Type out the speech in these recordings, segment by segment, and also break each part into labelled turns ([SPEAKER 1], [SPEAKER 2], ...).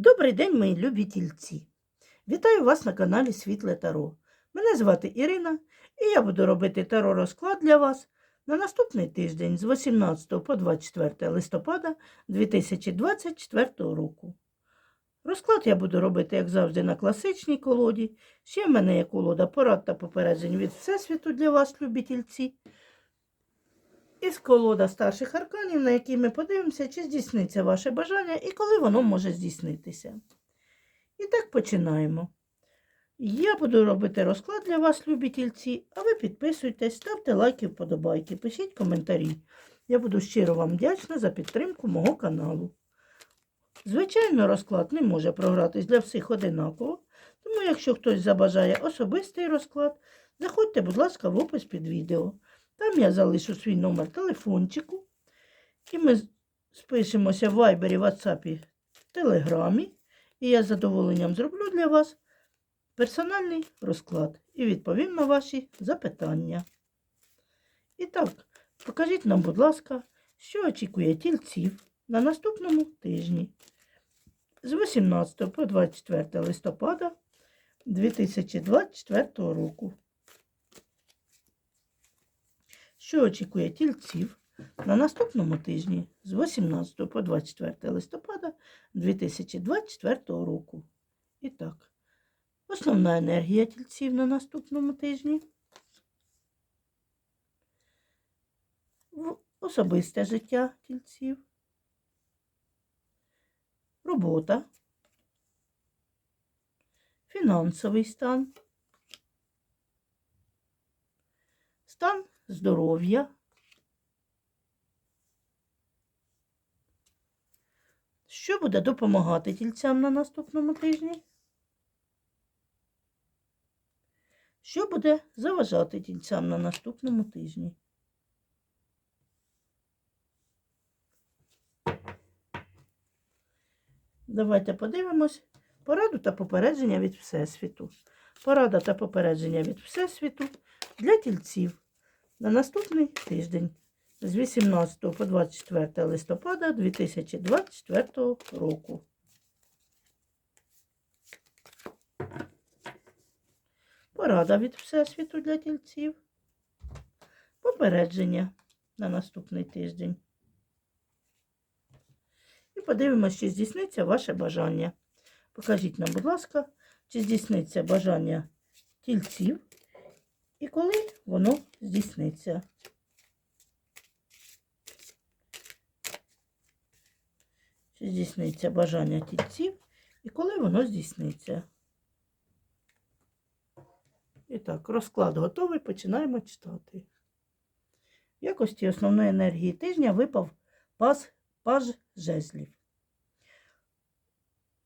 [SPEAKER 1] Добрий день, мої любі тільці! Вітаю вас на каналі Світле Таро. Мене звати Ірина, і я буду робити таро розклад для вас на наступний тиждень з 18 по 24 листопада 2024 року. Розклад я буду робити, як завжди, на класичній колоді. Ще в мене є колода порад та попереджень від Всесвіту для вас, любі тільці. Із колода старших арканів, на якій ми подивимося, чи здійсниться ваше бажання і коли воно може здійснитися. І так починаємо. Я буду робити розклад для вас, любі тільці, а ви підписуйтесь, ставте лайки, вподобайки, пишіть коментарі. Я буду щиро вам вдячна за підтримку мого каналу. Звичайно, розклад не може програтись для всіх одинаково, тому якщо хтось забажає особистий розклад, заходьте, будь ласка, в опис під відео. Там я залишу свій номер телефончику. І ми спишемося в Вайбері, Ватсапі, Телеграмі. І я з задоволенням зроблю для вас персональний розклад і відповім на ваші запитання. І так, покажіть нам, будь ласка, що очікує тільців на наступному тижні з 18 по 24 листопада 2024 року що очікує тільців на наступному тижні з 18 по 24 листопада 2024 року. І так, основна енергія тільців на наступному тижні. Особисте життя тільців. Робота. Фінансовий стан. Стан здоров'я. Що буде допомагати тільцям на наступному тижні? Що буде заважати тільцям на наступному тижні? Давайте подивимось пораду та попередження від Всесвіту. Порада та попередження від Всесвіту для тільців на наступний тиждень з 18 по 24 листопада 2024 року. Порада від Всесвіту для тільців. Попередження на наступний тиждень. І подивимося, чи здійсниться ваше бажання. Покажіть нам, будь ласка, чи здійсниться бажання тільців і коли воно здійсниться. Чи здійсниться бажання тільців і коли воно здійсниться. І так, розклад готовий, починаємо читати. В якості основної енергії тижня випав пас, паж жезлів.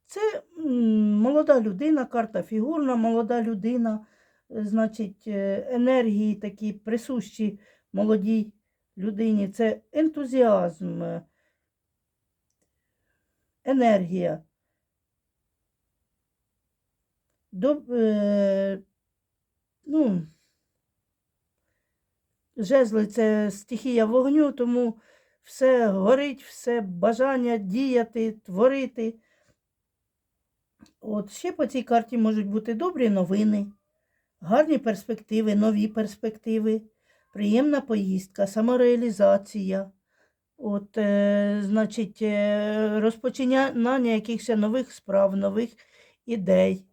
[SPEAKER 1] Це молода людина, карта фігурна, молода людина, значить, е, енергії такі присущі молодій людині. Це ентузіазм, е, енергія. До, е, ну, жезли це стихія вогню, тому все горить, все бажання діяти, творити. От ще по цій карті можуть бути добрі новини, гарні перспективи, нові перспективи, приємна поїздка, самореалізація. От, е, значить, е, розпочинання якихось нових справ, нових ідей,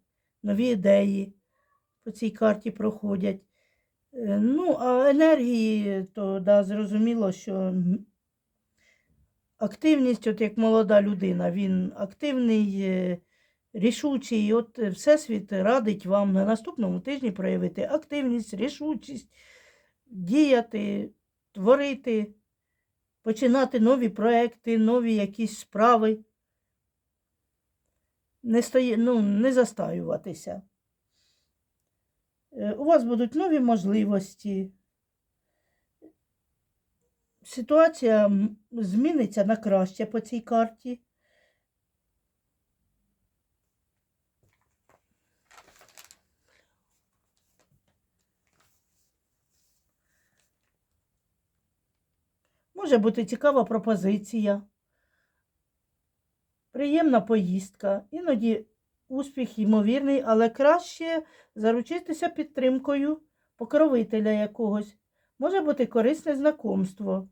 [SPEAKER 1] нові ідеї по цій карті проходять. Е, Ну, а енергії, то да, зрозуміло, що активність, от як молода людина, він активний, е, рішучий. І От е, Всесвіт радить вам на наступному тижні проявити активність, рішучість, діяти, творити, починати нові проекти, нові якісь справи. Не, стої, ну, не застаюватися. Е, У вас будуть нові можливості. Ситуація зміниться на краще по цій карті. Може бути цікава пропозиція. приємна поїздка, іноді успіх ймовірний, але краще заручитися підтримкою покровителя якогось. Може бути корисне знакомство.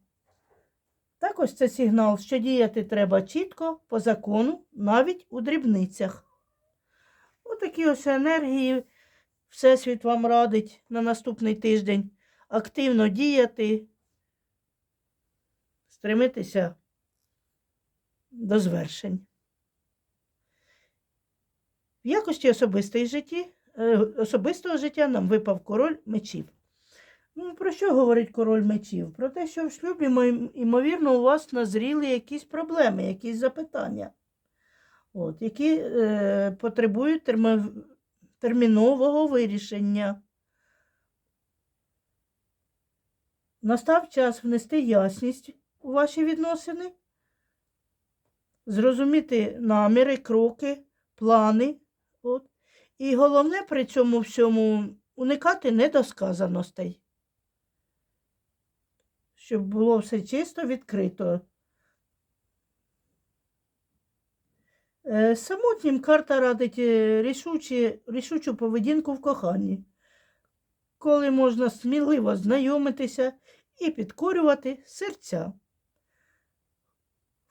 [SPEAKER 1] Також це сигнал, що діяти треба чітко, по закону, навіть у дрібницях. Отакі ось енергії Всесвіт вам радить на наступний тиждень активно діяти, стремитися до звершень. В якості особистої житті, е, особистого життя нам випав король мечів. Ну, про що говорить король мечів? Про те, що в шлюбі, ймовірно, у вас назріли якісь проблеми, якісь запитання, от, які е, потребують термо- термінового вирішення. Настав час внести ясність у ваші відносини, зрозуміти наміри, кроки, плани. От. І головне при цьому всьому уникати недосказаностей, щоб було все чисто відкрито. Е, Самотнім карта радить е, рішучі, рішучу поведінку в коханні, коли можна сміливо знайомитися і підкорювати серця.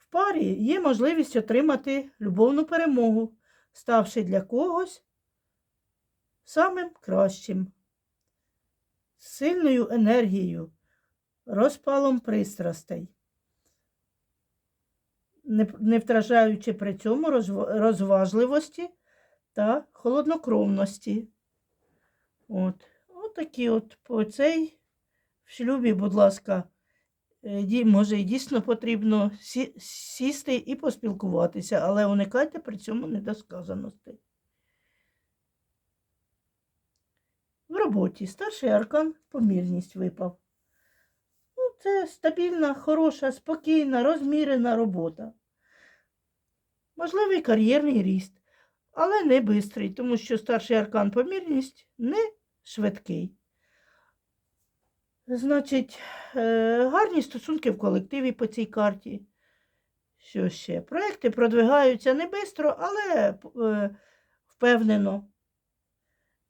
[SPEAKER 1] Парі є можливість отримати любовну перемогу, ставши для когось самим кращим, сильною енергією, розпалом пристрастей, не, втражаючи при цьому розважливості та холоднокровності. От, от такі от по цей в шлюбі, будь ласка, може і дійсно потрібно сі- сісти і поспілкуватися, але уникайте при цьому недосказаностей. В роботі старший аркан помірність випав. Ну, це стабільна, хороша, спокійна, розмірена робота. Можливий кар'єрний ріст, але не бистрий, тому що старший аркан помірність не швидкий. Значить, е, гарні стосунки в колективі по цій карті. Що ще? Проекти продвигаються не швидко, але е, впевнено.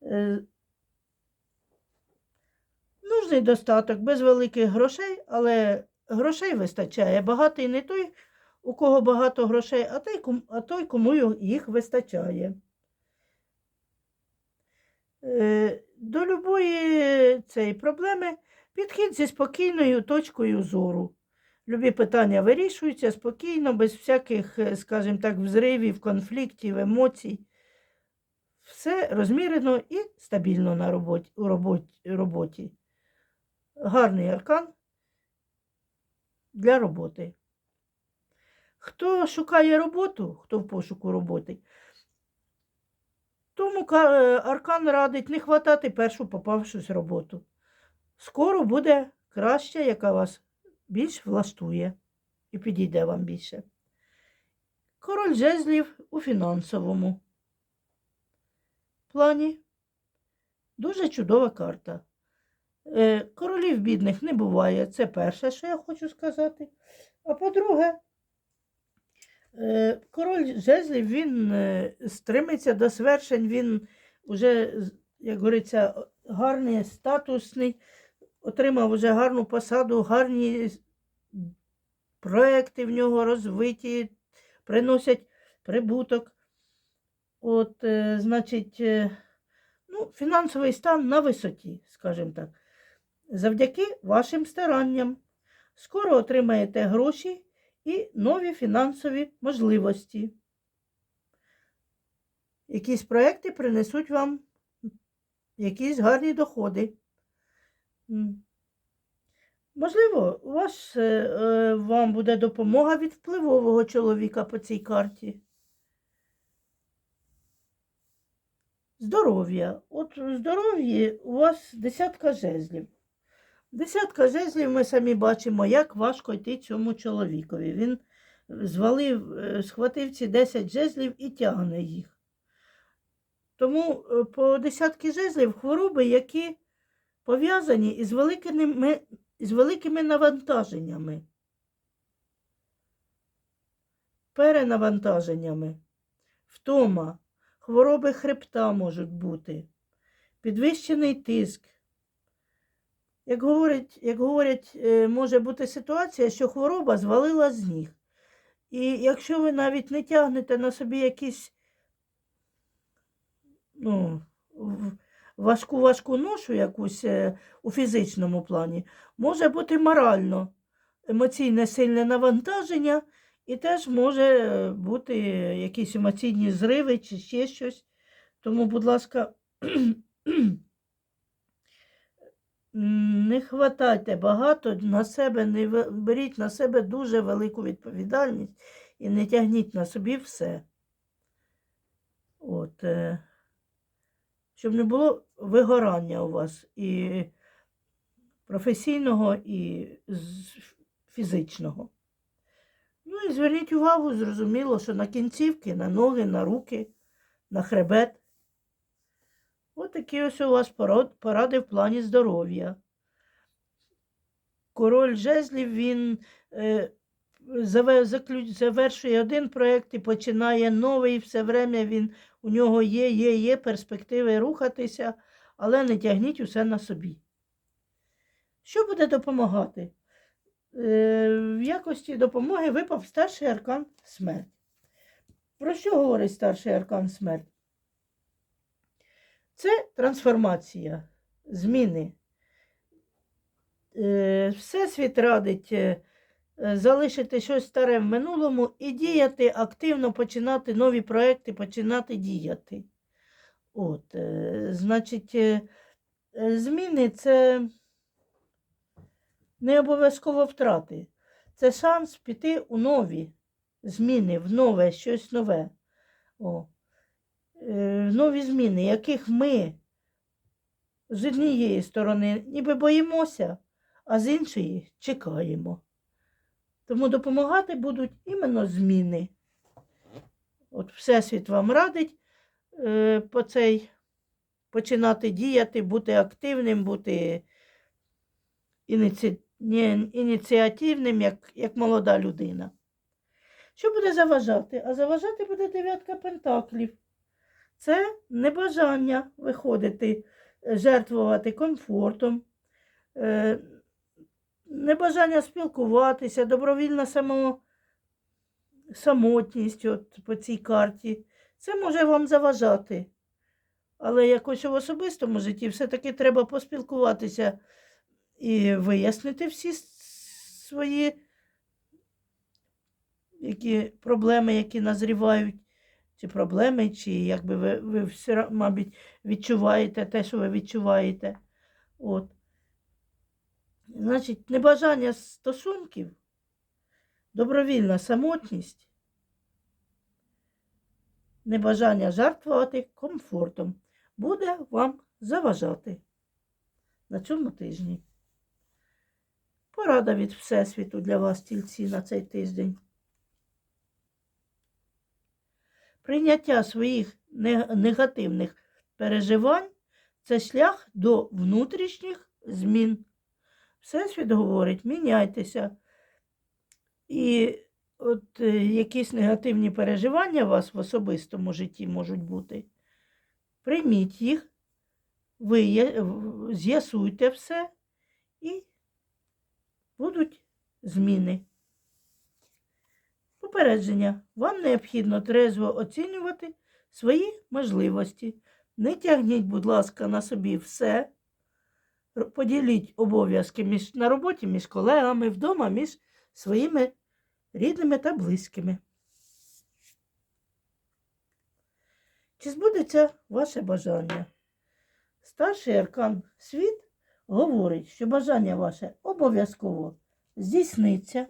[SPEAKER 1] Е, Нужний достаток без великих грошей, але грошей вистачає. Багатий не той, у кого багато грошей, а той, кому їх вистачає. До любої цієї проблеми підхід зі спокійною точкою зору. Любі питання вирішуються спокійно, без всяких, е, скажімо так, взривів, конфліктів, емоцій. Все розмірено і стабільно на роботі, у роботі. Гарний аркан для роботи. Хто шукає роботу, хто в пошуку роботи, тому е, аркан радить не хватати першу попавшусь роботу. Скоро буде краща, яка вас більш влаштує і підійде вам більше. Король жезлів у фінансовому плані. Дуже чудова карта. Е, Королів бідних не буває. Це перше, що я хочу сказати. А по-друге, е, король жезлів він е, стремиться до свершень, він вже, як говориться, гарний, статусний, отримав вже гарну посаду, гарні проекти в нього розвиті, приносять прибуток. От, е, значить, е, ну, фінансовий стан на висоті, скажімо так. Завдяки вашим старанням скоро отримаєте гроші і нові фінансові можливості. Якісь проекти принесуть вам якісь гарні доходи. Можливо, у вас, е, е, вам буде допомога від впливового чоловіка по цій карті. Здоров'я. От у здоров'ї у вас десятка жезлів. Десятка жезлів ми самі бачимо, як важко йти цьому чоловікові. Він звалив, е, схватив ці 10 жезлів і тягне їх. Тому по десятки жезлів хвороби, які пов'язані із великими, із великими навантаженнями. перенавантаженнями, втома, хвороби хребта можуть бути, підвищений тиск. Як говорять, як говорять, е, може бути ситуація, що хвороба звалила з ніг. І якщо ви навіть не тягнете на собі якісь ну, важку важку ношу якусь е, у фізичному плані, може бути морально емоційне сильне навантаження, і теж може е, бути якісь емоційні зриви чи ще щось. Тому, будь ласка, не хватайте багато на себе, не беріть на себе дуже велику відповідальність і не тягніть на собі все. От, е, щоб не було вигорання у вас і професійного, і фізичного. Ну і зверніть увагу, зрозуміло, що на кінцівки, на ноги, на руки, на хребет. От такі ось у вас поради в плані здоров'я. Король жезлів він е, завершує один проєкт і починає новий. Все время він, у нього є, є, є перспективи рухатися, але не тягніть усе на собі. Що буде допомагати? Е, в якості допомоги випав старший аркан смерть. Про що говорить старший аркан смерть? Це трансформація, зміни. Е, Всесвіт радить е, залишити щось старе в минулому і діяти, активно починати нові проекти, починати діяти. От, е, значить, е, е, зміни це не обов'язково втрати. Це шанс піти у нові зміни, в нове, щось нове. О. Нові зміни, яких ми з однієї сторони ніби боїмося, а з іншої чекаємо. Тому допомагати будуть іменно зміни. От Всесвіт вам радить по цей починати діяти, бути активним, бути ініці... ні, ініціативним, як, як молода людина. Що буде заважати? А заважати буде дев'ятка пентаклів. Це небажання виходити, е, жертвувати комфортом, е, небажання спілкуватися, добровільна само, самотність от по цій карті. Це може вам заважати. Але якось в особистому житті все-таки треба поспілкуватися і вияснити всі свої які проблеми, які назрівають, чи проблеми, чи якби ви, ви все, мабуть, відчуваєте те, що ви відчуваєте. От. Значить, небажання стосунків, добровільна самотність, небажання жертвувати комфортом буде вам заважати на цьому тижні. Порада від Всесвіту для вас, тільці, на цей тиждень. Прийняття своїх негативних переживань це шлях до внутрішніх змін. Всесвіт говорить, міняйтеся. І от е, якісь негативні переживання у вас в особистому житті можуть бути. Прийміть їх, ви з'ясуйте все і будуть зміни. Попередження. Вам необхідно трезво оцінювати свої можливості. Не тягніть, будь ласка, на собі все. Поділіть обов'язки між, на роботі між колегами, вдома між своїми рідними та близькими. Чи збудеться ваше бажання? Старший аркан світ говорить, що бажання ваше обов'язково здійсниться.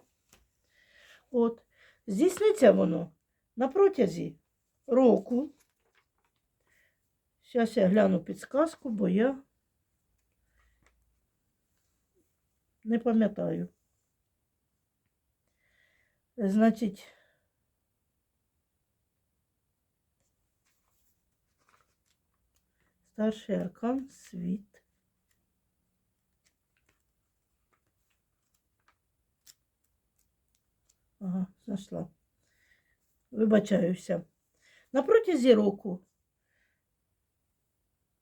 [SPEAKER 1] От, здійсниться воно на протязі року. Зараз я гляну підсказку, бо я не пам'ятаю. Значить, старший аркан світ. Ага, знайшла. вибачаюся, на протязі року.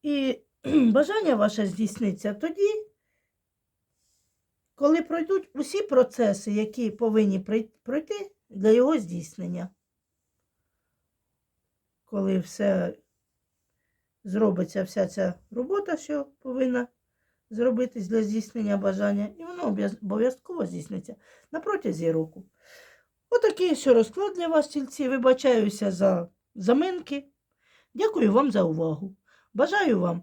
[SPEAKER 1] І бажання ваше здійсниться тоді, коли пройдуть усі процеси, які повинні пройти для його здійснення. Коли все зробиться вся ця робота, що повинна зробитись для здійснення бажання, і воно обов'язково здійсниться на протязі року. Отакий що розклад для вас, тільці. Вибачаюся за заминки. Дякую вам за увагу. Бажаю вам